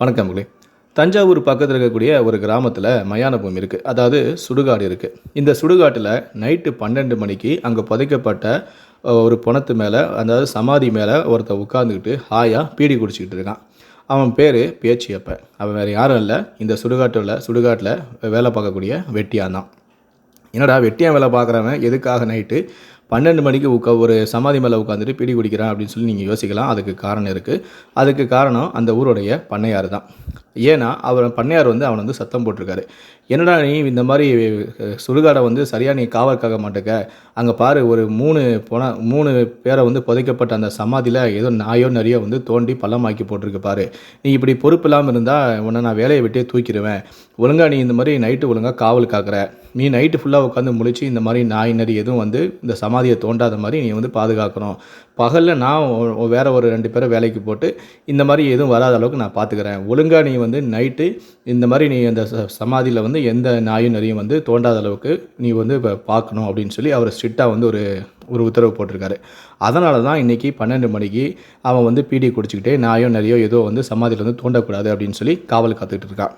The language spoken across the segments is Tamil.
வணக்கம் உங்களே தஞ்சாவூர் பக்கத்தில் இருக்கக்கூடிய ஒரு கிராமத்தில் மயான பூமி இருக்குது அதாவது சுடுகாடு இருக்குது இந்த சுடுகாட்டில் நைட்டு பன்னெண்டு மணிக்கு அங்கே புதைக்கப்பட்ட ஒரு பணத்து மேலே அதாவது சமாதி மேலே ஒருத்தன் உட்காந்துக்கிட்டு ஹாயாக பீடி குடிச்சிக்கிட்டு இருக்கான். அவன் பேர் பேச்சியப்பன். அவன் வேறு யாரும் இல்லை. இந்த சுடுகாட்டில் சுடுகாட்டில் வேலை பார்க்கக்கூடிய வெட்டியான் தான். என்னடா வெட்டியான் வேலை பார்க்குறவன்? எதுக்காக நைட்டு பன்னெண்டு மணிக்கு உட்கா ஒரு சமாதி மேலே உட்காந்துட்டு பிடி குடிக்கிறான் அப்படின்னு சொல்லி நீங்கள் யோசிக்கலாம். அதுக்கு காரணம் இருக்குது அதுக்கு காரணம் அந்த ஊருடைய பண்ணையார் தான் ஏன்னா அவர் பண்ணையார் வந்து அவனை வந்து சத்தம் போட்டிருக்காரு. என்னடா நீ இந்த மாதிரி சுடுகாடை வந்து சரியாக நீ காவல் காக்க மாட்டேக்க? அங்கே பாரு ஒரு மூணு போன மூணு பேரை வந்து புதைக்கப்பட்ட அந்த சமாதியில் ஏதோ நாயோ நிறைய வந்து தோண்டி பள்ளமாக்கி போட்டிருக்கு பாரு. நீ இப்படி பொறுப்பு இல்லாமல் இருந்தால் உன்னை நான் வேலையை விட்டே தூக்கிடுவேன். ஒழுங்கா நீ இந்த மாதிரி நைட்டு ஒழுங்காக காவல் காக்கிற. நீ நைட்டு ஃபுல்லாக உட்காந்து முழிச்சு இந்த மாதிரி நாய் நரி எதுவும் வந்து இந்த சமாதியை தோண்டாத மாதிரி நீ வந்து பாதுகாக்கணும். பகலில் நான் வேறு ஒரு ரெண்டு பேரை வேலைக்கு போட்டு இந்த மாதிரி எதுவும் வராத அளவுக்கு நான் பார்த்துக்கிறேன் ஒழுங்காக நீ வந்து நைட்டு இந்த மாதிரி நீ அந்த ச- சமாதியில் வந்து எந்த நாயும் நரியும் வந்து தோண்டாத அளவுக்கு நீ வந்து இப்போ பார்க்கணும் அப்படின்னு சொல்லி அவர் ஸ்ட்ரிக்டாக வந்து ஒரு ஒரு உத்தரவு போட்டிருக்காரு. அதனால தான் இன்றைக்கி பன்னெண்டு மணிக்கு அவன் வந்து பீடி குடிச்சிக்கிட்டே நாயோ நிறையோ ஏதோ வந்து சமாதியில் வந்து தோண்டக்கூடாது அப்படின்னு சொல்லி காவல் காத்துக்கிட்டு இருக்கான்.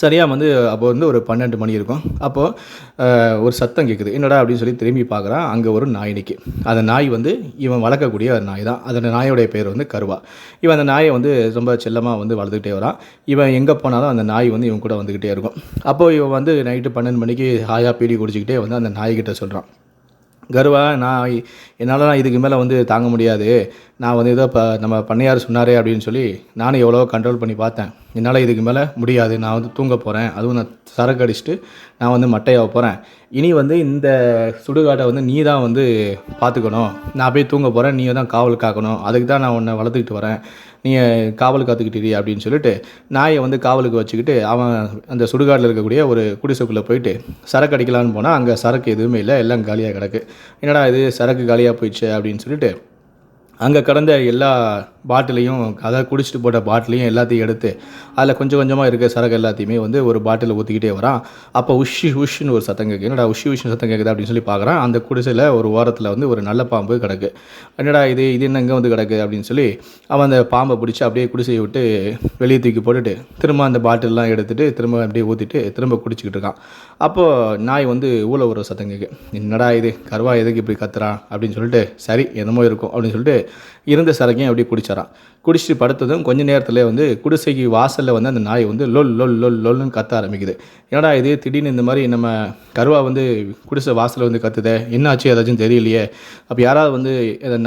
சரியாக வந்து அப்போ வந்து ஒரு பன்னெண்டு மணி இருக்கும். அப்போது ஒரு சத்தம் கேட்குது என்னடா? அப்படின்னு சொல்லி திரும்பி பார்க்குறான் அங்கே ஒரு நாய் நிற்கி அந்த நாய் வந்து இவன் வளர்க்கக்கூடிய ஒரு நாய் தான். அந்த நாயோடைய பேர் வந்து கருவா. இவன் அந்த நாயை வந்து ரொம்ப செல்லமாக வந்து வளர்த்துக்கிட்டே வரான். இவன் எங்கே போனாலும் அந்த நாய் வந்து இவன் கூட வந்துக்கிட்டே இருக்கும். அப்போது இவன் வந்து நைட்டு பன்னெண்டு மணிக்கு ஹாயாக பீடி குடிச்சிக்கிட்டே வந்து அந்த நாய்கிட்ட சொல்கிறான் கருவா நான் என்னால் நான் இதுக்கு மேலே வந்து தாங்க முடியாது. நான் வந்து ஏதோ இப்போ நம்ம பண்ணையார் சொன்னாரே அப்படின்னு சொல்லி நானும் எவ்வளோ கண்ட்ரோல் பண்ணி பார்த்தேன். என்னால் இதுக்கு மேலே முடியாது. நான் வந்து தூங்க போகிறேன் அதுவும் நான் சரக்கு அடிச்சுட்டு நான் வந்து மட்டையாக போகிறேன் இனி வந்து இந்த சுடுகாட்டை வந்து நீ தான் வந்து பார்த்துக்கணும் நான் போய் தூங்க போகிறேன் நீ தான் காவல் காக்கணும். அதுக்கு தான் நான் உன்னை வளர்த்துக்கிட்டு வரேன். நீ காவல் காத்துக்கிட்டீ அப்படின்னு சொல்லிட்டு நாயை வந்து காவலுக்கு வச்சுக்கிட்டு அவன் அந்த சுடுகாட்டில் இருக்கக்கூடிய ஒரு குடிசைக்குள்ளே போயிட்டு சரக்கு அடிக்கலான்னு போனால் அங்கே சரக்கு எதுவுமே இல்லை. எல்லாம் காலியாக கிடக்கு. என்னடா இது? சரக்கு காலியாக போயிடுச்சு அப்படின்னு சொல்லிட்டு அங்கே கடந்த எல்லா பாட்டிலையும் அதாவது குடிச்சிட்டு போட்ட பாட்டிலையும் எல்லாத்தையும் எடுத்து அதில் கொஞ்சம் கொஞ்சமாக இருக்க சரக்கு எல்லாத்தையுமே வந்து ஒரு பாட்டிலில் ஊற்றிக்கிட்டே வரான். அப்போ உஷி உஷ்னு ஒரு சத்தம் கேட்குது என்னடா உஷி உஷ்னு சத்தம் கேட்குது அப்படின்னு சொல்லி பார்க்குறான் அந்த குடிசையில் ஒரு ஓரத்தில் வந்து ஒரு நல்ல பாம்பு கிடக்கு. என்னடா இது இது என்ன இங்கே வந்து கிடக்கு அப்படின்னு சொல்லி அவன் அந்த பாம்பை பிடிச்சி அப்படியே குடிசையை விட்டு வெளியே தூக்கி போட்டுட்டு திரும்ப அந்த பாட்டிலெலாம் எடுத்துகிட்டு திரும்ப அப்படியே ஊற்றிட்டு திரும்ப குடிச்சிக்கிட்டு இருக்கான். அப்போது நாய் வந்து ஊழ ஒரு சத்தம் கேட்கு என்னடா இது கருவா எதுக்கு இப்படி கத்துறான் அப்படின்னு சொல்லிட்டு சரி என்னமோ இருக்கும் அப்படின்னு சொல்லிட்டு இருந்த சரக்கையும் அப்படியே குடிச்சாரான் குடிச்சிட்டு படுத்ததும் கொஞ்ச நேரத்தில் வந்து குடிசைக்கு வாசலில் வந்து அந்த நாய் வந்து லொல் லொல் லொல் லொல்னு கத்த ஆரம்பிக்குது. என்னடா இது? திடீர்னு இந்த மாதிரி நம்ம கருவா வந்து குடிசை வாசலில் வந்து கத்துதே? என்னாச்சு? ஏதாச்சும் தெரியலையே. அப்போ யாராவது வந்து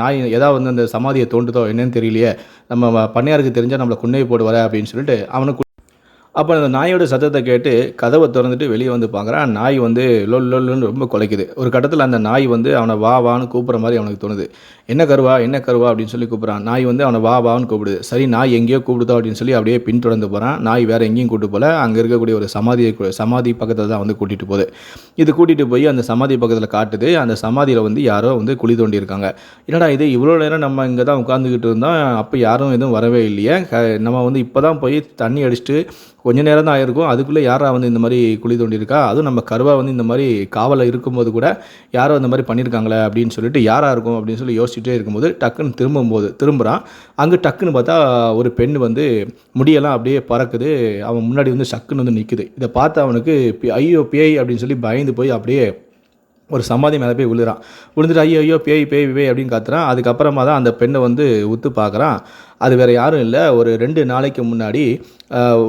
நாய் ஏதாவது வந்து அந்த சமாதியை தோண்டுதோ என்னன்னு தெரியலையே. நம்ம பண்ணையாருக்கு தெரிஞ்சால் நம்மளை குன்னை போடுவார அப்படின்னு சொல்லிட்டு அவனுக்கு அப்போ அந்த நாயோட சத்தத்தை கேட்டு கதவை திறந்துட்டு வெளியே வந்து பார்க்குறான் நாய் வந்து லொல் லொல்லுன்னு ரொம்ப குலைக்குது. ஒரு கட்டத்தில் அந்த நாய் வந்து அவனை வா வான்னு கூப்பிட்ற மாதிரி அவனுக்கு தோணுது. என்ன கருவா என்ன கருவா? அப்படின்னு சொல்லி கூப்பிட்றான். நாய் வந்து அவனை வா வான்னு கூப்பிடுது சரி நாய் எங்கேயோ கூப்பிடுதோ அப்படின்னு சொல்லி அப்படியே பின்தொடர்ந்து போகிறான் நாய் வேறு எங்கேயும் கூட்டு போல. அங்கே இருக்கக்கூடிய ஒரு சமாதியை சமாதி பக்கத்தில் தான் வந்து கூட்டிகிட்டு போகுது. இது கூட்டிகிட்டு போய் அந்த சமாதி பக்கத்தில் காட்டுது. அந்த சமாதியில் வந்து யாரோ வந்து குழி தோண்டி இருக்காங்க. என்னடா இது? இவ்வளோ நேரம் நம்ம இங்கே தான் உட்காந்துக்கிட்டு இருந்தோம். அப்போ யாரும் எதுவும் வரவே இல்லையே. க- நம்ம வந்து இப்போ தான் போய் தண்ணி அடிச்சுட்டு கொஞ்ச நேரம் தான் ஆயிருக்கும். அதுக்குள்ளே யாரா வந்து இந்த மாதிரி குழி தோண்டியிருக்கா அதுவும் நம்ம கருவா வந்து இந்த மாதிரி காவலில் இருக்கும்போது கூட யாரோ இந்த மாதிரி பண்ணியிருக்காங்களே அப்படின்னு சொல்லிட்டு யாராக இருக்கும் அப்படின்னு சொல்லி யோசிச்சு யோசிச்சுட்டே இருக்கும்போது டக்குன்னு திரும்பும்போது திரும்புகிறான் அங்கே டக்குன்னு பார்த்தா ஒரு பெண் வந்து முடியெல்லாம் அப்படியே பறக்குது. அவன் முன்னாடி வந்து சக்குன்னு வந்து நிற்குது இதை பார்த்து அவனுக்கு பி- ஐயோ பேய் அப்படின்னு சொல்லி பயந்து போய் அப்படியே ஒரு சமாதி மேலே போய் விழுறான். விழுந்துட்டு ஐயோ ஐயோ பேய் பேய் பேய் அப்படின்னு காத்துறான். அதுக்கப்புறமா தான் அந்த பெண்ணை வந்து உத்து பார்க்குறான். அது வேறு யாரும் இல்லை. ஒரு ரெண்டு நாளைக்கு முன்னாடி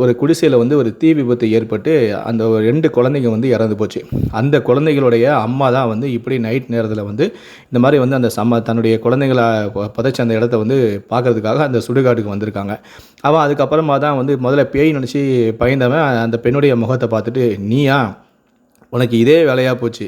ஒரு குடிசையில் வந்து ஒரு தீ விபத்து ஏற்பட்டு அந்த ஒரு ரெண்டு குழந்தைங்க வந்து இறந்து போச்சு. அந்த குழந்தைகளுடைய அம்மா தான் வந்து இப்படி நைட் நேரத்தில் வந்து இந்த மாதிரி வந்து அந்த சம்ம தன்னுடைய குழந்தைங்களை புதைச்ச அந்த இடத்த வந்து பார்க்கறதுக்காக அந்த சுடுகாட்டுக்கு வந்திருக்காங்க. அவன் அதுக்கப்புறமா தான் வந்து முதல்ல பேய் நினச்சி பயந்தவன் அந்த பெண்ணுடைய முகத்தை பார்த்துட்டு நீயா உனக்கு இதே வேலையாக போச்சு.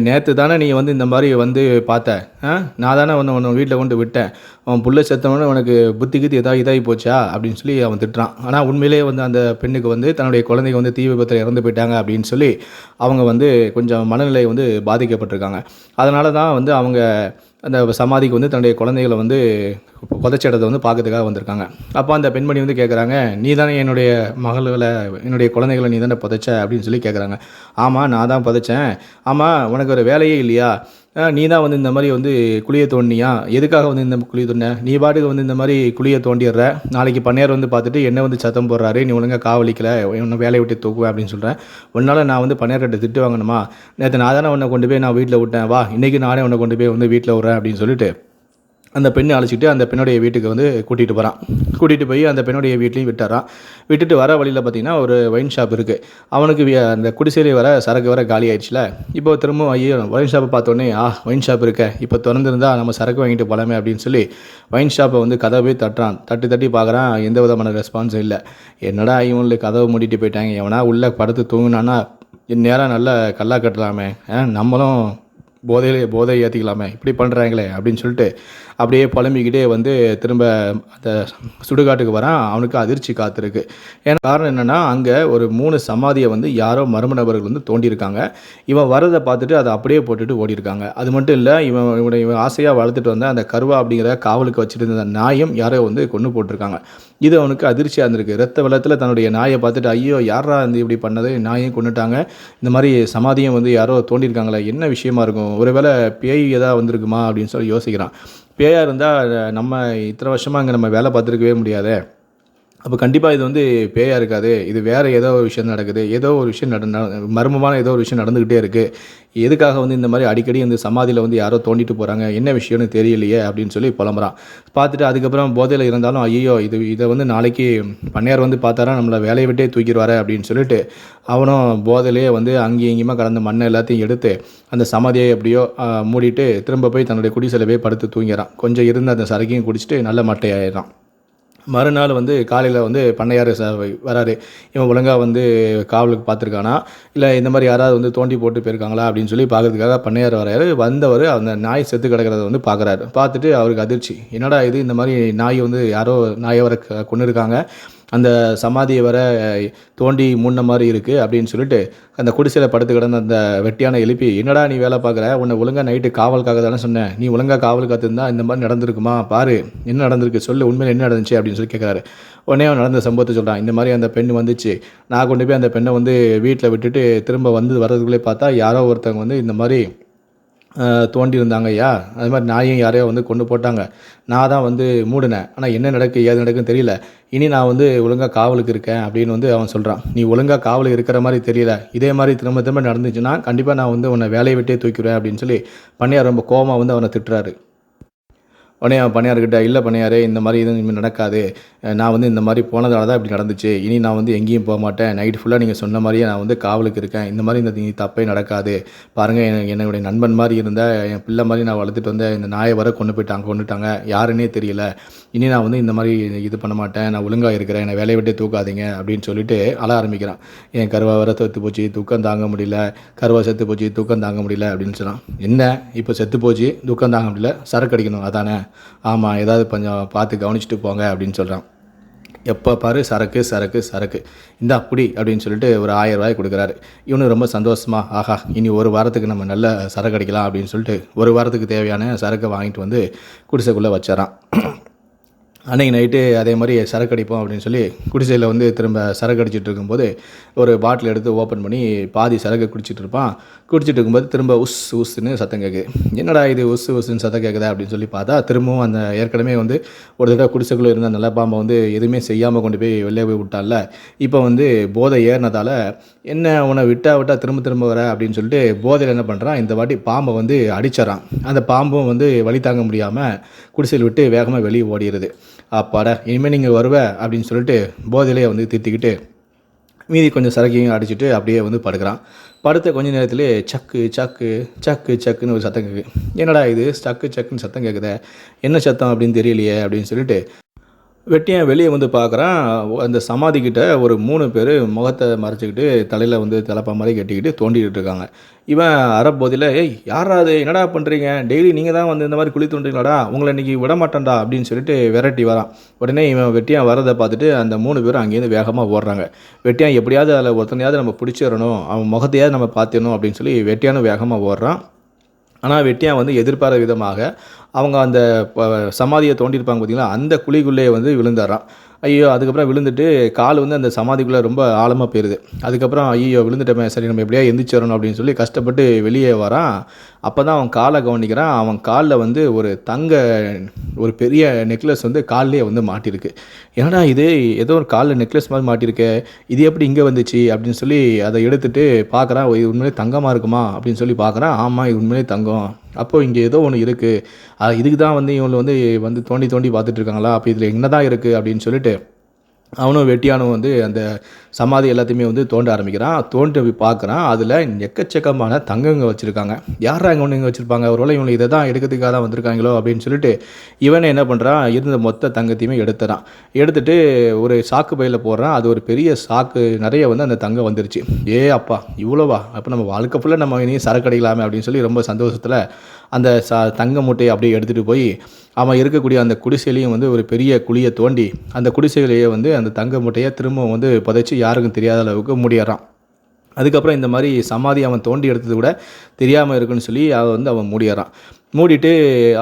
நேற்று தானே நீ வந்து இந்த மாதிரி வந்து பார்த்த ஆ? நான் தானே வந்து உன்னை வீட்டில் கொண்டு விட்டேன். அவன் புள்ள செத்தவொடனே உனக்கு புத்தி கித்தி ஏதாவது இதாகி போச்சா? அப்படின்னு சொல்லி அவன் திட்டுறான். ஆனால் உண்மையிலேயே வந்து அந்த பெண்ணுக்கு வந்து தன்னுடைய குழந்தைங்க வந்து தீ விபத்தில் இறந்து போயிட்டாங்க அப்படின்னு சொல்லி அவங்க வந்து கொஞ்சம் மனநிலை வந்து பாதிக்கப்பட்டிருக்காங்க. அதனால தான் வந்து அவங்க அந்த சமாதிக்கு வந்து தன்னுடைய குழந்தைகளை வந்து புதைச்ச இடத்த வந்து பார்க்கறதுக்காக வந்திருக்காங்க. அப்போ அந்த பெண்மணி வந்து கேட்குறாங்க நீ தானே என்னுடைய மகள்களை என்னுடைய குழந்தைகளை நீ தானே புதைச்ச? அப்படின்னு சொல்லி கேட்குறாங்க ஆமாம் நான் தான் புதைச்சேன். ஆமாம் உனக்கு ஒரு வேலையே இல்லையா? நீ தான் வந்து இந்த மாதிரி வந்து குழியை தோண்டியா எதுக்காக வந்து இந்த குழியை தோண்டின? நீ பாட்டுக்கு வந்து இந்த மாதிரி குழியை தோண்டிடுற? நாளைக்கு பண்ணையார் வந்து பார்த்துட்டு என்ன வந்து சத்தம் போடுறாரு? நீ ஒழுங்காக காவலிக்கல. உன்னை வேலையை விட்டு தூக்குவேன் அப்படின்னு சொல்கிறேன் உன்னால் நான் வந்து பண்ணையார்கிட்ட திட்டு வாங்கணுமா? நேற்று நான் தானே உன்னை கொண்டு போய் நான் வீட்டில் விட்டேன். வா இன்றைக்கி நானே உன்னை கொண்டு போய் வந்து வீட்டில் விட்றேன் அப்படின்னு சொல்லிட்டு அந்த பெண்ணை அழைச்சிட்டு அந்த பெண்ணுடைய வீட்டுக்கு வந்து கூட்டிகிட்டு போகிறான் கூட்டிகிட்டு போய் அந்த பெண்ணுடைய வீட்லேயும் விட்டுறான். விட்டுட்டு வர வழியில் பார்த்தீங்கன்னா ஒரு ஒயின் ஷாப் இருக்குது அவனுக்கு அந்த குடிசையிலே வர சரக்கு வர காலி ஆயிடுச்சுல. இப்போ திரும்பவும் ஐயோ ஒயின் ஷாப்பை பார்த்தோன்னே ஆ ஒயின் ஷாப் இருக்க. இப்போ திறந்துருந்தா நம்ம சரக்கு வாங்கிட்டு போகலாமே அப்படின்னு சொல்லி ஒயின் ஷாப்பை வந்து கதவை போய் தட்டுறான். தட்டி தட்டி பார்க்குறான் எந்த விதமான ரெஸ்பான்ஸும் இல்லை. என்னடா இவனுக்கு கதவை மூடிட்டு போயிட்டாங்க. எவனா உள்ளே படுத்து தூங்கினான்னா நேராக நல்லா கல்லா கட்டலாமே. நம்மளும் போதையிலே போதை ஏற்றிக்கலாமே இப்படி பண்ணுறாங்களே அப்படின்னு சொல்லிட்டு அப்படியே புலம்பிக்கிட்டே வந்து திரும்ப அந்த சுடுகாட்டுக்கு வரான். அவனுக்கு அதிர்ச்சி காத்திருக்கு. ஏன்னா காரணம் என்னென்னா அங்கே ஒரு மூணு சமாதியை வந்து யாரோ மர்ம நபர்கள் வந்து தோண்டியிருக்காங்க. இவன் வரதை பார்த்துட்டு அதை அப்படியே போட்டுட்டு ஓடிருக்காங்க அது மட்டும் இல்லை இவன் இவனை இவன் ஆசையாக வளர்த்துட்டு வந்த அந்த கருவா அப்படிங்கிற காவலுக்கு வச்சுட்டு இருந்த நாயும் யாரோ வந்து கொண்டு போட்டிருக்காங்க. இது அவனுக்கு அதிர்ச்சியாக இருந்திருக்கு. ரத்த வெள்ளத்தில் தன்னுடைய நாயை பார்த்துட்டு ஐயோ யாரா வந்து இப்படி பண்ணது? நாயையும் கொண்டுட்டாங்க இந்த மாதிரி சமாதியும் வந்து யாரோ தோண்டியிருக்காங்களே. என்ன விஷயமா இருக்கும்? ஒருவேளை பேய் எதாவது வந்திருக்குமா? அப்படின்னு சொல்லி யோசிக்கிறான். பேயாக இருந்தால் நம்ம இத்தனை வருஷமாக அங்கே நம்ம வேலை பார்த்துருக்கவே முடியாதே. அப்போ கண்டிப்பாக இது வந்து பேயாக இருக்காது. இது வேறு ஏதோ ஒரு விஷயம் நடக்குது. ஏதோ ஒரு விஷயம் நட மர்மமான ஏதோ ஒரு விஷயம் நடந்துக்கிட்டே இருக்குது எதுக்காக வந்து இந்த மாதிரி அடிக்கடி இந்த சமாதியில் வந்து யாரோ தோண்டிட்டு போகிறாங்க என்ன விஷயம்னு தெரியலையே அப்படின்னு சொல்லி புலம்புறான். பார்த்துட்டு அதுக்கப்புறம் போதையில் இருந்தாலும் ஐயோ இது இதை வந்து நாளைக்கு பண்ணையார் வந்து பார்த்தாரா? நம்மளை வேலையை விட்டே தூக்கிடுவாரு அப்படின்னு சொல்லிட்டு அவனும் போதையிலேயே வந்து அங்கேயும் இங்கேயுமா கடந்த மண்ணை எல்லாத்தையும் எடுத்து அந்த சமாதியை எப்படியோ மூடிட்டு திரும்ப போய் தன்னுடைய குடிசையில் போய் படுத்து தூங்கிறான் கொஞ்சம் இருந்து அந்த சரக்கையும் குடிச்சிட்டு நல்ல மட்டையாயிடுறான். மறுநாள் வந்து காலையில் வந்து பண்ணையார் ச வராரு. இவன் ஒழுங்காக வந்து காவலுக்கு பார்த்துருக்கானா? இல்லை இந்த மாதிரி யாராவது வந்து தோண்டி போட்டு போயிருக்காங்களா அப்படின்னு சொல்லி பார்க்கறதுக்காக பண்ணையார் வராரு. வந்தவர் அந்த நாய் செத்து கிடக்கிறத வந்து பார்க்குறாரு. பார்த்துட்டு அவருக்கு அதிர்ச்சி. என்னடா இது? இந்த மாதிரி நாய் வந்து யாரோ நாயை வர கொண்டு இருக்காங்க அந்த சமாதியை வர தோண்டி மூடின மாதிரி இருக்குது அப்படின்னு சொல்லிட்டு அந்த குடிசையில் படுத்து கிடந்த அந்த வெட்டியான எழுப்பி என்னடா நீ வேலை பார்க்குற? உன்னை ஒழுங்காக நைட்டு காவலுக்காக தானே சொன்னேன் நீ ஒழுங்காக காவல் காத்திருந்தா இந்த மாதிரி நடந்திருக்குமா? பாரு என்ன நடந்திருக்கு? சொல்லு உண்மையில் என்ன நடந்துச்சு? அப்படின்னு சொல்லி கேட்குறாரு உடனே அவன் நடந்த சம்பவத்தை சொல்கிறான் இந்த மாதிரி அந்த பெண் வந்துச்சு. நான் கொண்டு போய் அந்த பெண்ணை வந்து வீட்டில் விட்டுட்டு திரும்ப வந்து வர்றதுக்குள்ளே பார்த்தா யாரோ ஒருத்தவங்க வந்து இந்த மாதிரி தோண்டி இருந்தாங்க ஐயா. அது மாதிரி நாயும் யாரையோ வந்து கொண்டு போட்டாங்க. நான் தான் வந்து மூடினேன். ஆனால் என்ன நடக்கு ஏது நடக்குன்னு தெரியல. இனி நான் வந்து ஒழுங்காக காவலுக்கு இருக்கேன் அப்படின்னு வந்து அவன் சொல்கிறான் நீ ஒழுங்காக காவலுக்கு இருக்கிற மாதிரி தெரியல. இதே மாதிரி திரும்ப திரும்ப நடந்துச்சுன்னா கண்டிப்பாக நான் வந்து உன்னை வேலையை விட்டே தூக்கிடுவேன் அப்படின்னு சொல்லி பண்ணியார் ரொம்ப கோபமாக வந்து அவனை திட்டுறாரு. உடனே அவன் பணியார்கிட்ட இல்லை பணியாரே இந்த மாதிரி எதுவும் இனிமேல் நடக்காது. நான் வந்து இந்த மாதிரி போனதால தான் இப்படி நடந்துச்சு. இனி நான் வந்து எங்கேயும் போக மாட்டேன். நைட் ஃபுல்லாக நீங்கள் சொன்ன மாதிரியே நான் வந்து காவலுக்கு இருக்கேன். இந்த மாதிரி இந்த நீ தப்பே நடக்காது. பாருங்கள் எனக்கு என்னுடைய நண்பன் மாதிரி இருந்த என் பிள்ளை மாதிரி நான் வளர்த்துட்டு வந்த இந்த நாயை வர கொண்டு போயிட்டாங்க கொண்டுட்டாங்க. யாருன்னே தெரியல. இனி நான் வந்து இந்த மாதிரி இது பண்ண மாட்டேன். நான் ஒழுங்காக இருக்கிறேன். என்னை வேலையை விட்டு தூக்காதீங்க. அப்படின்னு சொல்லிட்டு அழ ஆரம்பிக்கிறான். என் கருவா வர செத்து போச்சு. தூக்கம் தாங்க முடியல. கருவா செத்து போச்சு. தூக்கம் தாங்க முடியல. அப்படின்னு சொன்னான். என்ன? இப்போ செத்து போச்சு. தூக்கம் தாங்க முடியல. சரக்கு அடிக்கணும். அதானே? ஆமாம் ஏதாவது கொஞ்சம் பார்த்து கவனிச்சுட்டு போங்க அப்படின்னு சொல்கிறான் எப்போ பாரு சரக்கு சரக்கு சரக்கு. இந்த அப்படி அப்படின்னு சொல்லிட்டு ஒரு ஆயிரம் ரூபாய் கொடுக்குறாரு. இவனு ரொம்ப சந்தோஷமா ஆஹா இனி ஒரு வாரத்துக்கு நம்ம நல்ல சரக்கு அடிக்கலாம் அப்படின்னு சொல்லிட்டு ஒரு வாரத்துக்கு தேவையான சரக்கை வாங்கிட்டு வந்து குடிசைக்குள்ளே வச்சிடறான். அன்னைக்கு நைட்டு அதே மாதிரி சரக்கு அடிப்போம் அப்படின்னு சொல்லி குடிசையில் வந்து திரும்ப சரக்கு அடிச்சிட்டு இருக்கும்போது ஒரு பாட்டில் எடுத்து ஓப்பன் பண்ணி பாதி சரக்கு குடிச்சிட்டு இருப்பான். குடிச்சிட்டு இருக்கும்போது திரும்ப உஸ் உஸ்ன்னு சத்தம் கேட்குது என்னடா இது உஸ் உஸ்ன்னு சத்தம் கேட்குதா அப்படின்னு சொல்லி பார்த்தா திரும்பவும் அந்த ஏற்கனவே வந்து ஒரு தடவை குடிசைக்குள்ளே இருந்த நல்ல பாம்பை வந்து எதுவுமே செய்யாமல் கொண்டு போய் வெளியே போய் விட்டால இப்போ வந்து போதை ஏறினதால என்ன உன்னை விட்டா விட்டா திரும்ப திரும்ப வர அப்படின்னு சொல்லிட்டு போதையில் என்ன பண்ணுறான் இந்த வாட்டி பாம்பை வந்து அடிச்சிடறான். அந்த பாம்பும் வந்து வழி தாங்க முடியாமல் குடிசையில் விட்டு வேகமாக வெளியே ஓடிடுது. அப்பாடா இனிமேல் நீங்கள் வருவ அப்படின்னு சொல்லிட்டு போதையிலே வந்து திட்டிக்கிட்டு மீதி கொஞ்சம் சரக்கையும் அடிச்சுட்டு அப்படியே வந்து படுக்கிறான். படுத்த கொஞ்ச நேரத்திலே சக்கு சக்கு சக்கு சக்குன்னு ஒரு சத்தம் கேட்குது என்னடா இது? சக்கு சக்குன்னு சத்தம் கேட்குத என்ன சத்தம் அப்படின்னு தெரியலையே அப்படின்னு சொல்லிட்டு வெட்டியன் வெளியே வந்து பார்க்குறான். அந்த சமாதிக்கிட்ட ஒரு மூணு பேர் முகத்தை மறைச்சிக்கிட்டு தலையில் வந்து தலைப்பா மாதிரி கட்டிக்கிட்டு தோண்டிக்கிட்டு இருக்காங்க. இவன் அறப்போதில் ஏய் யாரா அது என்னடா பண்ணுறீங்க டெய்லி நீங்கள் தான் வந்து இந்த மாதிரி குழி தோண்டுறீங்களாடா? உங்களை இன்னைக்கு விட மாட்டேன்டா அப்படின்னு சொல்லிட்டு விரட்டி வரான். உடனே இவன் வெட்டியான் வரதை பார்த்துட்டு அந்த மூணு பேரும் அங்கேருந்து வேகமாக ஓடுறாங்க. வெட்டியான் எப்படியாவது அதில் ஒருத்தனையாவது நம்ம பிடிச்சிடணும். அவன் முகத்தையாவது நம்ம பார்த்திடணும் அப்படின்னு சொல்லி வெட்டியானும் வேகமாக ஓடுறான். ஆனால் வெட்டியான் வந்து எதிர்பாராத விதமாக அவங்க அந்த ப- சமாதியை தோண்டியிருப்பாங்க பார்த்தீங்களா? அந்த குழிக்குள்ளே வந்து விழுந்துடுறான். ஐயோ அதுக்கப்புறம் விழுந்துட்டு கால் வந்து அந்த சமாதிக்குள்ளே ரொம்ப ஆழமாக போயிடுது அதுக்கப்புறம் ஐயோ விழுந்துட்டோமே சரி நம்ம எப்படியா எந்திரிச்சிடணும் அப்படின்னு சொல்லி கஷ்டப்பட்டு வெளியே வரான். அப்போ தான் அவன் காலை கவனிக்கிறான். அவன் காலில் வந்து ஒரு தங்க ஒரு பெரிய நெக்லஸ் வந்து கால்லேயே வந்து மாட்டியிருக்கு. ஏன்னா இது? ஏதோ ஒரு காலில் நெக்லஸ் மாதிரி மாட்டியிருக்கே. இது எப்படி இங்கே வந்துச்சு? அப்படின்னு சொல்லி அதை எடுத்துகிட்டு பார்க்குறான். இது உண்மையிலே தங்கமாக இருக்குமா? அப்படின்னு சொல்லி பார்க்குறான். ஆமாம் இது உண்மையிலே தங்கம். அப்போது இங்கே ஏதோ ஒன்று இருக்குது இதுக்கு தான் வந்து இவங்களை வந்து வந்து தோண்டி தோண்டி பார்த்துட்ருக்காங்களா அப்போ இதில் என்ன தான் இருக்குது அப்படின்னு சொல்லிட்டு அவனும் வெட்டியானும் வந்து அந்த சமாதி எல்லாத்தையுமே வந்து தோண்ட ஆரம்பிக்கிறான். தோண்டி போய் பார்க்குறான். அதில் எக்கச்சக்கமான தங்கங்க வச்சுருக்காங்க. யாரா இங்கே ஒன்று இங்கே வச்சுருப்பாங்க? ஒருவேளை இவங்களுக்கு இதை தான் எடுக்கிறதுக்காக தான் வந்திருக்காங்களோ அப்படின்னு சொல்லிட்டு இவனை என்ன பண்ணுறான் இருந்த மொத்த தங்கத்தையுமே எடுத்துறான். எடுத்துட்டு ஒரு சாக்கு பையில் போடுறான். அது ஒரு பெரிய சாக்கு. நிறைய வந்து அந்த தங்கம் வந்துருச்சு. ஏ அப்பா இவ்வளோவா? அப்போ நம்ம வாழ்க்கை ஃபுல்லாக நம்ம இனியும் சரக்கு அடிக்கலாமே அப்படின்னு சொல்லி ரொம்ப சந்தோஷத்தில் அந்த ச தங்க மூட்டையை அப்படியே எடுத்துகிட்டு போய் அவன் இருக்கக்கூடிய அந்த குடிசையிலையும் வந்து ஒரு பெரிய குழியை தோண்டி அந்த குடிசையிலேயே வந்து அந்த தங்க மூட்டையை திரும்ப வந்து புதைச்சி யாருக்கும் தெரியாத அளவுக்கு மூடிடுறான். அதுக்கப்புறம் இந்த மாதிரி சமாதி அவன் தோண்டி எடுத்தது கூட தெரியாமல் இருக்குன்னு சொல்லி அவன் வந்து அவன் மூடிடுறான். மூடிட்டு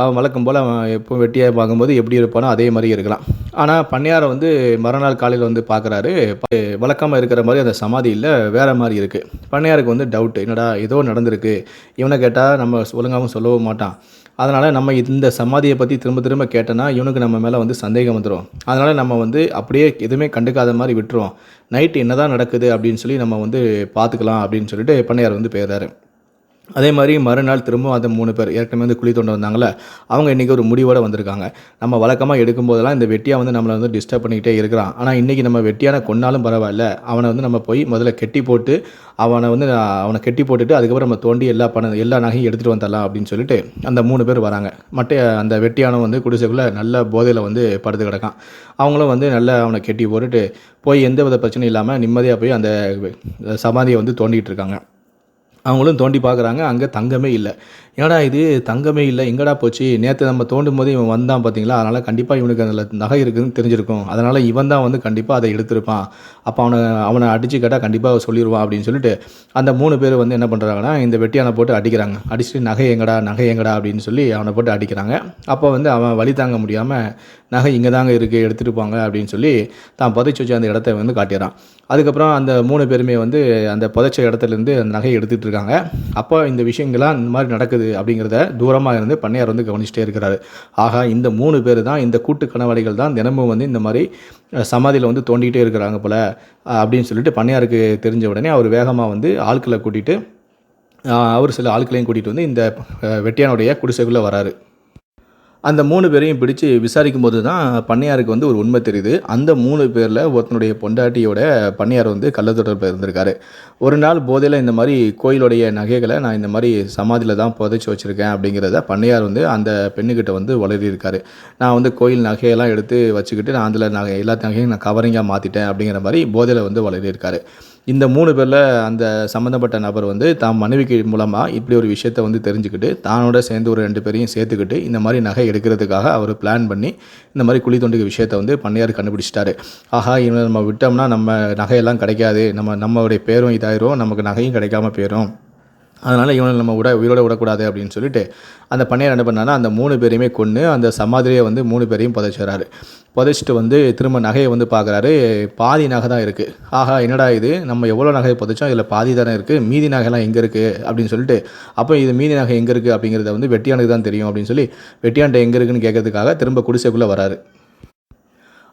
அவன் வழக்கம் போல் அவன் எப்போ வெட்டியாக பார்க்கும்போது எப்படி இருப்பானோ அதே மாதிரி இருக்கலாம். ஆனால் பண்ணையாரை வந்து மறுநாள் காலையில் வந்து பார்க்குறாரு. வழக்கமாக இருக்கிற மாதிரி அந்த சமாதி இல்லை வேறு மாதிரி இருக்குது பண்ணையாருக்கு வந்து டவுட்டு என்னடா ஏதோ நடந்திருக்கு. இவனை கேட்டால் நம்ம ஒழுங்காகவும் சொல்லவும் மாட்டான். அதனால் நம்ம இந்த சமாதியை பற்றி திரும்ப திரும்ப கேட்டோன்னா இவனுக்கு நம்ம மேலே வந்து சந்தேகம் வந்துடும் அதனால் நம்ம வந்து அப்படியே எதுவுமே கண்டுக்காத மாதிரி விட்டுருவோம். நைட்டு என்ன தான் நடக்குது அப்படின்னு சொல்லி நம்ம வந்து பார்த்துக்கலாம் அப்படின்னு சொல்லிட்டு பண்ணையார் வந்து போயிடுறாரு அதே மாதிரி மறுநாள் திரும்பவும் அந்த மூணு பேர் ஏற்கனவே வந்து குழி தோண்ட வந்தாங்களே அவங்க இன்றைக்கி ஒரு முடிவோடு வந்திருக்காங்க. நம்ம வழக்கமாக எடுக்கும்போதெல்லாம் இந்த வெட்டியாக வந்து நம்மளை வந்து டிஸ்டர்ப் பண்ணிக்கிட்டே இருக்கிறான். ஆனால் இன்றைக்கி நம்ம வெட்டியான கொண்டாலும் பரவாயில்ல. அவனை வந்து நம்ம போய் முதல்ல கெட்டி போட்டு அவனை வந்து அவனை கெட்டி போட்டுட்டு அதுக்கப்புறம் நம்ம தோண்டி எல்லா பணம் எல்லா நகையும் எடுத்துகிட்டு வந்துடலாம் அப்படின்னு சொல்லிட்டு அந்த மூணு பேர் வராங்க. மற்ற அந்த வெட்டியானவன் வந்து குடிசைக்குள்ளே நல்ல போதையில் வந்து படுத்து கிடக்கான். அவங்களும் வந்து நல்லா அவனை கெட்டி போட்டுட்டு போய் எந்த வித பிரச்சனையும் இல்லாமல் நிம்மதியாக போய் அந்த சமாதியை வந்து தோண்டிகிட்டு இருக்காங்க. அவங்களும் தோண்டி பார்க்குறாங்க. அங்கே தங்கமே இல்லை. ஏடா இது? தங்கமே இல்லை. எங்கடா போச்சு? நேற்று நம்ம தோண்டும் போது இவன் வந்தான் பார்த்தீங்களா அதனால் கண்டிப்பாக இவனுக்கு அதில் நகை இருக்குதுன்னு தெரிஞ்சிருக்கும். அதனால் இவன் தான் வந்து கண்டிப்பாக அதை எடுத்திருப்பான். அப்போ அவனை அவனை அடித்து கேட்டால் கண்டிப்பாக சொல்லிடுவான் அப்படின்னு சொல்லிட்டு அந்த மூணு பேர் வந்து என்ன பண்ணுறாங்கன்னா இந்த வெட்டியானை போட்டு அடிக்கிறாங்க. அடிச்சுட்டு நகை எங்கடா? நகை எங்கடா? அப்படின்னு சொல்லி அவனை போட்டு அடிக்கிறாங்க. அப்போ வந்து அவன் வழி தாங்க முடியாமல் நகை இங்கே தாங்க இருக்குது எடுத்துகிட்டு போங்க அப்படின்னு சொல்லி தான் புதைச்சி வச்ச அந்த இடத்த வந்து காட்டிடுறான். அதுக்கப்புறம் அந்த மூணு பேருமே வந்து அந்த புதைச்ச இடத்துலேருந்து அந்த நகையை எடுத்துகிட்டு இருக்காங்க. அப்போ இந்த விஷயங்கள்லாம் இந்த மாதிரி நடக்குது. அப்படிங்கிறத தூரமாக இருந்து பண்ணையார் வந்து கவனிச்சிட்டே இருக்கிறாரு. ஆகா இந்த மூணு பேர் தான் இந்த கூட்டு கணவாளிகள் தான் தினமும் வந்து இந்த மாதிரி சமாதியில் வந்து தோண்டிகிட்டே இருக்கிறாங்க போல் அப்படின்னு சொல்லிட்டு பண்ணையாருக்கு தெரிஞ்ச உடனே அவர் வேகமாக வந்து ஆட்களை கூட்டிகிட்டு அவர் சில ஆட்களையும் கூட்டிகிட்டு வந்து இந்த வெட்டியானுடைய குடிசைக்குள்ளே வராரு. அந்த மூணு பேரையும் பிடிச்சி விசாரிக்கும் போது தான் பண்ணையாருக்கு வந்து ஒரு உண்மை தெரியுது. அந்த மூணு பேரில் ஒருத்தனுடைய பொண்டாட்டியோட பண்ணையார் வந்து கள்ளத்தொடர்பில் இருந்திருக்காரு. ஒரு நாள் போதையில் இந்த மாதிரி கோயிலுடைய நகைகளை நான் இந்த மாதிரி சமாதியில் தான் புதைச்சி வச்சுருக்கேன் அப்படிங்கிறத பண்ணையார் வந்து அந்த பெண்ணுக்கிட்ட வந்து வளரியிருக்காரு. நான் வந்து கோயில் நகையெல்லாம் எடுத்து வச்சுக்கிட்டு நான் அதில் நகை எல்லா நகையும் நான் கவரிங்காக மாற்றிட்டேன் அப்படிங்கிற மாதிரி போதையில் வந்து வளரியிருக்காரு. இந்த மூணு பேரில் அந்த சம்மந்தப்பட்ட நபர் வந்து தான் மனைவிக்கு மூலமாக இப்படி ஒரு விஷயத்த வந்து தெரிஞ்சுக்கிட்டு தானோட சேர்ந்து ஒரு ரெண்டு பேரையும் சேர்த்துக்கிட்டு இந்த மாதிரி நகை எடுக்கிறதுக்காக அவர் பிளான் பண்ணி இந்த மாதிரி குழி தொண்டுக்கு விஷயத்தை வந்து பண்ணையார் கண்டுபிடிச்சிட்டாரு. ஆஹா இவனை நம்ம விட்டோம்னா நம்ம நகையெல்லாம் கிடைக்காது நம்ம நம்மளுடைய பேரும் இதாயிரும் நமக்கு நகையும் கிடைக்காம போயிடும் அதனால் இவனை நம்ம விட உயிரோட விடக்கூடாது அப்படின்னு சொல்லிட்டு அந்த பண்ணையார் என்ன பண்ணான்னா அந்த மூணு பேரையுமே கொன்று அந்த சமாதிரியை வந்து மூணு பேரையும் புதைச்சிடறாரு. புதைச்சிட்டு வந்து திரும்ப நகையை வந்து பார்க்குறாரு. பாதி நகை தான் இருக்குது ஆகா என்னடா இது? நம்ம எவ்வளோ நகையை புதைச்சோம்? இதில் பாதி தானே இருக்குது மீதி நகைலாம் எங்கே இருக்குது அப்படின்னு சொல்லிட்டு அப்போ இது மீதி நகை எங்கே இருக்குது அப்படிங்கிறத வந்து வெட்டியானுக்கு தான் தெரியும் அப்படின்னு சொல்லி வெட்டியான்ட்ட எங்கே இருக்குன்னு கேட்கறதுக்காக திரும்ப குடிசைக்குள்ளே வராரு.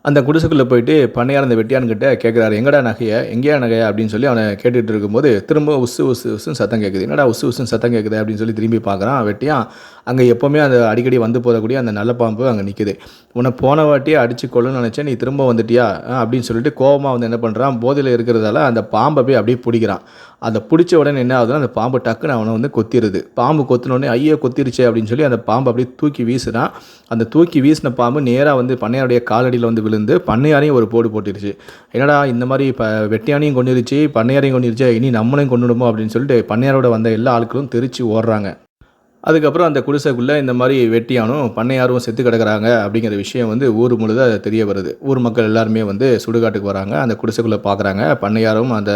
அந்த குடிசைக்குள்ளே போயிட்டு பண்ணையார் அந்த வெட்டியான்கிட்ட கேட்குறாரு எங்கடா நகையை? எங்கேயா நகையா? அப்படின்னு சொல்லி அவனை கேட்டுகிட்டு இருக்கும்போது திரும்ப உசு உசு உசுன்னு சத்தம் கேட்குது என்னடா உசு உசுன்னு சத்தம் கேட்குது அப்படின்னு சொல்லி திரும்பி பார்க்குறான். வெட்டியான் அங்கே எப்போவுமே அந்த அடிக்கடி வந்து போகக்கூடிய அந்த நல்ல பாம்பு அங்கே நிற்குது உன்னை போன வாட்டியே அடிச்சு கொள்ளணும்னு நினச்சேன் நீ திரும்ப வந்துட்டியா? அப்படின்னு சொல்லிட்டு கோபமாக வந்து என்ன பண்ணுறான் போதையில் இருக்கிறதால அந்த பாம்பை போய் அப்படியே பிடிக்கிறான். அந்த பிடிச்ச உடனே என்ன ஆகுதுன்னா அந்த பாம்பு டக்குன்னு அவனை வந்து கொத்திடுது பாம்பு கொத்தினோடனே ஐயோ கொத்திருச்சே அப்படின்னு சொல்லி அந்த பாம்பை அப்படியே தூக்கி வீசுறான். அந்த தூக்கி வீசின பாம்பு நேராக வந்து பண்ணையாருடைய காலடியில் வந்து விழுந்து பண்ணையாரையும் ஒரு போடு போட்டுருச்சு. என்னடா இந்த மாதிரி இப்போ வெட்டியானையும் கொண்டுருச்சு பண்ணையாரையும் கொண்டுருச்சு இனி நம்மளையும் கொண்டுடுமோ அப்படின்னு சொல்லிட்டு பண்ணையாரோட வந்த எல்லா ஆட்களும் தெரிச்சு ஓடுறாங்க. அதுக்கப்புறம் அந்த குடிசைக்குள்ளே இந்த மாதிரி வெட்டியானும் பண்ணையாரும் செத்து கிடக்கிறாங்க அப்படிங்கிற விஷயம் வந்து ஊர் முழுத தெரிய வருது. ஊர் மக்கள் எல்லாருமே வந்து சுடுகாட்டுக்கு வராங்க அந்த குடிசைக்குள்ளே பார்க்குறாங்க பண்ணையாரும் அந்த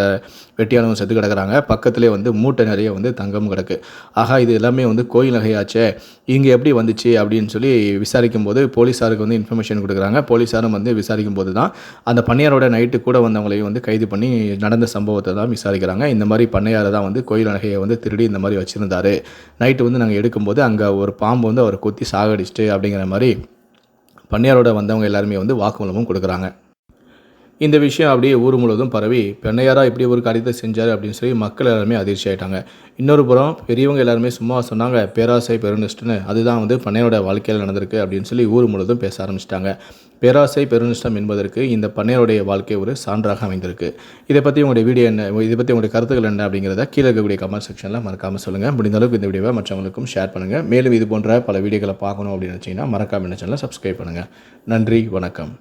வெட்டியானும் செத்து கிடக்குறாங்க பக்கத்துலேயே வந்து மூட்டை நிறைய வந்து தங்கம் கிடக்கு. ஆகா இது எல்லாமே வந்து கோயில் நகையாச்சே இங்கே எப்படி வந்துச்சு அப்படின்னு சொல்லி விசாரிக்கும் போது போலீஸாருக்கு வந்து இன்ஃபர்மேஷன் கொடுக்குறாங்க. போலீஸாரும் வந்து விசாரிக்கும் போது தான் அந்த பண்ணையாரோட நைட்டு கூட வந்தவங்களையும் வந்து கைது பண்ணி நடந்த சம்பவத்தை தான் விசாரிக்கிறாங்க. இந்த மாதிரி பண்ணையாரை தான் வந்து கோயில் நகையை வந்து திருடி இந்த மாதிரி வச்சுருந்தாரு. நைட்டு வந்து நாங்கள் எடுக்கும்போது அங்கே ஒரு பாம்பு வந்து அவரை கொத்தி சாகடிச்சிட்டு அப்படிங்கிற மாதிரி பன்னியாரோட வந்தவங்க எல்லாருமே வந்து வாக்குமூலமும் கொடுக்குறாங்க. இந்த விஷயம் அப்படியே ஊர் முழுவதும் பரவி பெண்ணையாரா இப்படி ஒரு காரியத்தை செஞ்சார் அப்படின்னு சொல்லி மக்கள் எல்லாருமே அதிர்ச்சி ஆயிட்டாங்க. இன்னொரு புறம் பெரியவங்க எல்லாருமே சும்மா சொன்னாங்க பேராசை பெருநிஷ்டன்னு. அதுதான் வந்து பண்ணையரோட வாழ்க்கையில் நடந்திருக்கு அப்படின்னு சொல்லி ஊர் முழுவதும் பேச ஆரம்பிச்சிட்டாங்க. பேராசை பெருநிஷ்டம் என்பதற்கு இந்த பண்ணையருடைய வாழ்க்கை ஒரு சான்றாக அமைந்திருக்கு. இதை பற்றி உங்களுடைய வீடியோ என்ன இதை பற்றி உங்களுடைய கருத்துக்கள் என்ன அப்படிங்கிறத கீழே இருக்கக்கூடிய கமெண்ட் செக்ஷனில் மறக்காமல் சொல்லுங்கள் முடிந்த அளவுக்கு இந்த வீடியோவை மற்றவங்களுக்கும் ஷேர் பண்ணுங்கள் மேலும் இது போன்ற பல வீடியோக்களை பார்க்கணும் அப்படின்னு நினச்சிங்கன்னா மறக்காமல் என்ன சேனலை சப்ஸ்கிரைப் பண்ணுங்கள் நன்றி வணக்கம்.